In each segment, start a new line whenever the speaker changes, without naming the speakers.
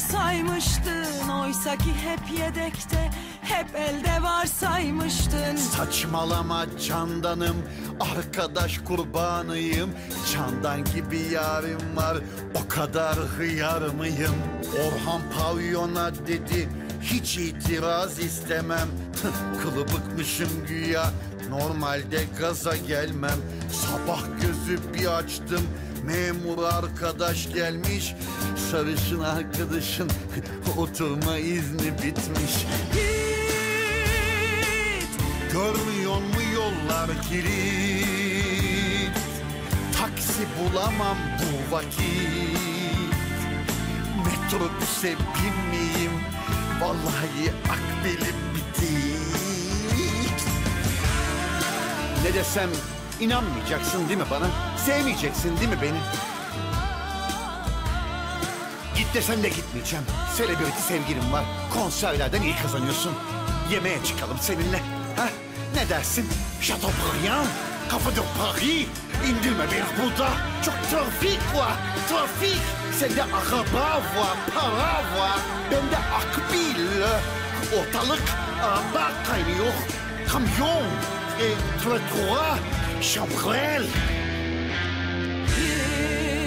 saymıştın. Oysa ki hep yedekte hep elde var saymıştın.
Saçmalama candanım Arkadaş kurbanıyım. Candan gibi yarim var O kadar hıyar mıyım? Orhan pavyona dedi Hiç itiraz istemem. Kılıbıkmışım güya Normalde gaza gelmem. Sabah gözü bir açtım Memur arkadaş gelmiş Sarışın arkadaşın Oturma izni bitmiş.
Git
Görmüyor mu yollar kilit? Taksi bulamam bu vakit. Metrobüse binmeyeyim Vallahi akbelim bitik. Ne desem inanmayacaksın değil mi bana? Sevmeyeceksin değil mi beni? Git desen de gitmeyeceğim. Selebriti sevgilim var. Konserlerden iyi kazanıyorsun. Yemeğe çıkalım seninle. Ha? Ne dersin? Chateaubriand, Kafa de Paris. İndirme beni burada. Çok trafik var. Trafik. Sende araba var, para var. Bende akbil. Ortalık araba kaynıyor. Kamyon. E, trottoir. Chambrel.
Git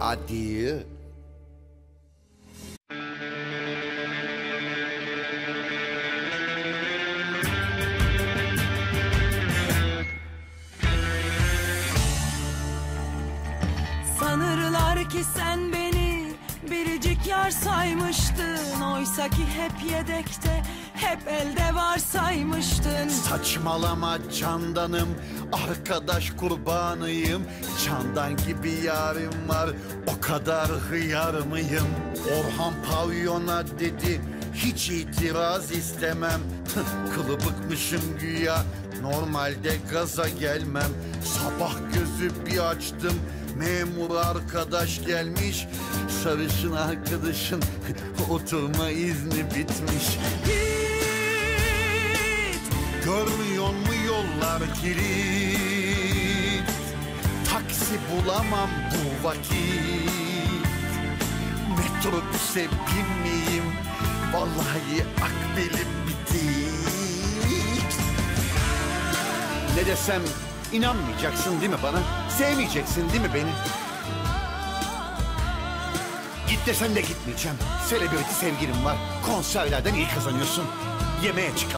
Adieu.
Sanırlar ki sen beni biricik yar saymıştın Oysa ki hep yedekte hep elde var
Saçmalama candanım Arkadaş kurbanıyım. Candan gibi yarim var O kadar hıyar mıyım? Orhan pavyona dedi Hiç itiraz istemem. Kılıbıkmışım güya Normalde gaza gelmem. Sabah gözü bir açtım Memur arkadaş gelmiş. Sarışın arkadaşın Oturma izni bitmiş Görmüyor mu yollar kilit Taksi bulamam bu vakit Metrobüse binmeyeyim Vallahi akbelim bitik Ne desem inanmayacaksın değil mi bana? Sevmeyeceksin değil mi beni? Git desen de gitmeyeceğim. Selebriti sevgilim var. Konserlerden iyi kazanıyorsun. Yemeğe çıkalım.